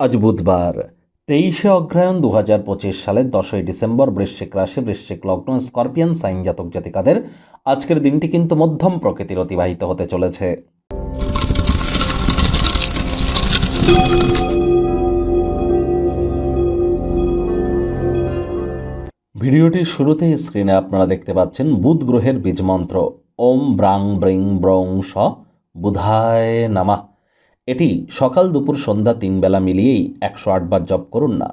আজ বুধবার, তেইশে অগ্রহায়ণ দু হাজার পঁচিশ সালের দশই ডিসেম্বর, বৃশ্চিক রাশি, বৃশ্চিক লগ্ন, স্করপিয়ান, সাইন জাতক জাতিকাদের আজকের দিনটি কিন্তু মধ্যম প্রকৃতির অতিবাহিত হতে চলেছে। ভিডিওটির শুরুতেই স্ক্রিনে আপনারা দেখতে পাচ্ছেন বুধ গ্রহের বীজমন্ত্র ওম ব্রাং ব্রিং ব্রং স বুধায় নামা। এটি সকাল দুপুর সন্ধ্যা তিন বেলা মিলিয়েই একশো আটবার জপ করুন না।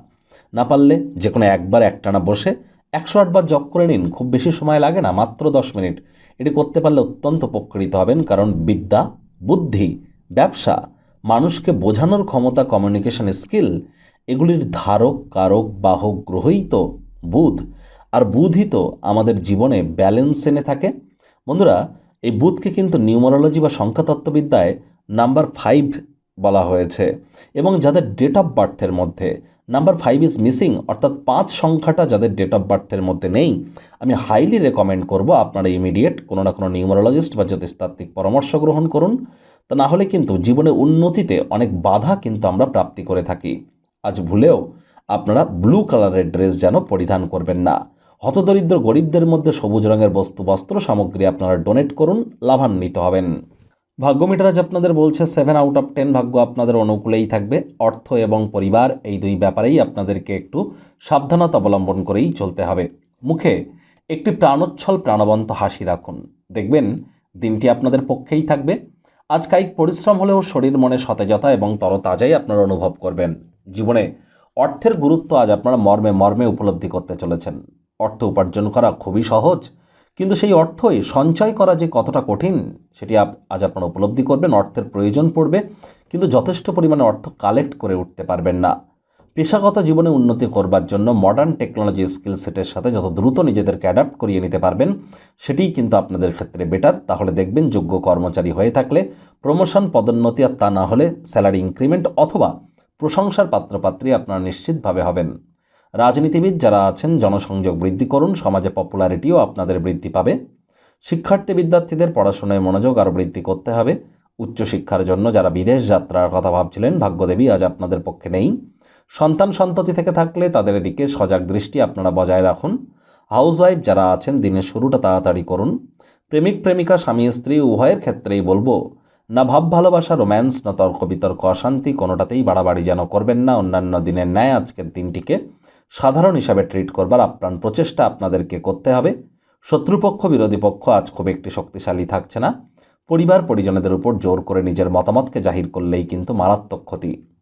না পারলে যে কোনো একবার একটানা বসে একশো আটবার জপ করে নিন, খুব বেশি সময় লাগে না, মাত্র দশ মিনিট। এটি করতে পারলে অত্যন্ত উপকৃত হবেন কারণ বিদ্যা, বুদ্ধি, ব্যবসা, মানুষকে বোঝানোর ক্ষমতা কমিউনিকেশন স্কিল এগুলির ধারক, কারক, বাহক গ্রহই তো বুধ। আর বুধই তো আমাদের জীবনে ব্যালেন্স এনে থাকে। বন্ধুরা, এই বুধকে কিন্তু নিউমারোলজি বা সংখ্যাতত্ত্ববিদ্যায় নাম্বার ফাইভ বলা হয়েছে এবং যাদের ডেট অফ বার্থের মধ্যে, নাম্বার ফাইভ ইজ মিসিং অর্থাৎ পাঁচ সংখ্যাটা যাদের ডেট অফ বার্থের মধ্যে নেই, আমি হাইলি রেকমেন্ড করব আপনারা ইমিডিয়েট কোনো না কোনো নিউমারোলজিস্ট বা জ্যোতিষতাত্ত্বিক পরামর্শ গ্রহণ করুন। তা না হলে কিন্তু জীবনে উন্নতিতে অনেক বাধা কিন্তু আমরা প্রাপ্তি করে থাকি। আজ ভুলেও আপনারা ব্লু কালারের ড্রেস যেন পরিধান করবেন না। হতদরিদ্র গরিবদের মধ্যে সবুজ রঙের বস্তু, বস্ত্র সামগ্রী আপনারা ডোনেট করুন, লাভান্বিত হবেন। ভাগ্য মিটার আজ আপনাদের বলছে সেভেন আউট অফ টেন ভাগ্য আপনাদের অনুকূলেই থাকবে। অর্থ এবং পরিবার, এই দুই ব্যাপারেই আপনাদেরকে একটু সাবধানতা অবলম্বন করেই চলতে হবে। মুখে একটি প্রাণোচ্ছল প্রাণবন্ত হাসি রাখুন। দেখবেন দিনটি আপনাদের পক্ষেই থাকবে। আজ কায়িক পরিশ্রম হলেও শরীর মনে সতেজতা এবং তরতাজাই আপনারা অনুভব করবেন। জীবনে অর্থের গুরুত্ব আজ আপনারা মর্মে মর্মে উপলব্ধি করতে চলেছেন। অর্থ উপার্জন করা খুবই সহজ। কিন্তু সেই অর্থই সঞ্চয় করা যে কতটা কঠিন, সেটি আজ আপনারা উপলব্ধি করবেন, অর্থের প্রয়োজন পড়বে, কিন্তু যথেষ্ট পরিমাণে অর্থ কালেক্ট করে উঠতে পারবেন না। পেশাগত জীবনে উন্নতি করবার জন্য মডার্ন টেকনোলজি স্কিল সেটের সাথে যত দ্রুত নিজেদেরকে অ্যাডাপ্ট করিয়ে নিতে পারবেন, সেটিই কিন্তু আপনাদের ক্ষেত্রে বেটার তাহলে দেখবেন যোগ্য কর্মচারী হয়ে থাকলে প্রমোশন পদোন্নতি আর তা না হলে স্যালারি ইনক্রিমেন্ট অথবা প্রশংসার পাত্রপাত্রী আপনারা নিশ্চিতভাবে হবেন। রাজনীতিবিদ যারা আছেন, জনসংযোগ বৃদ্ধি করুন, সমাজে পপুলারিটিও আপনাদের বৃদ্ধি পাবে। শিক্ষার্থী বিদ্যার্থীদের পড়াশোনায় মনোযোগ আরও বৃদ্ধি করতে হবে। উচ্চশিক্ষার জন্য যারা বিদেশ যাত্রার কথা ভাবছিলেন, ভাগ্যদেবী আজ আপনাদের পক্ষে নেই। সন্তান সন্ততি থেকে থাকলে তাদের দিকে সজাগ দৃষ্টি আপনারা বজায় রাখুন। হাউসওয়াইফ যারা আছেন, দিনের শুরুটা তাড়াতাড়ি করুন। প্রেমিক, প্রেমিকা, স্বামী, স্ত্রী, উভয়ের ক্ষেত্রেই বলব, না ভাব, ভালোবাসা রোম্যান্স না তর্ক, বিতর্ক, অশান্তি, কোনোটাতেই বাড়াবাড়ি যেন করবেন না। অন্যান্য দিনের ন্যায় আজকের দিনটিকে সাধারণ হিসাবে ট্রিট করবার আপ্রাণ প্রচেষ্টা আপনাদেরকে করতে হবে। শত্রুপক্ষ, বিরোধী পক্ষ আজ খুব একটি শক্তিশালী থাকছে না। পরিবার পরিজনেদের উপর জোর করে নিজের মতামতকে জাহির করলেই কিন্তু মারাত্মক ক্ষতি।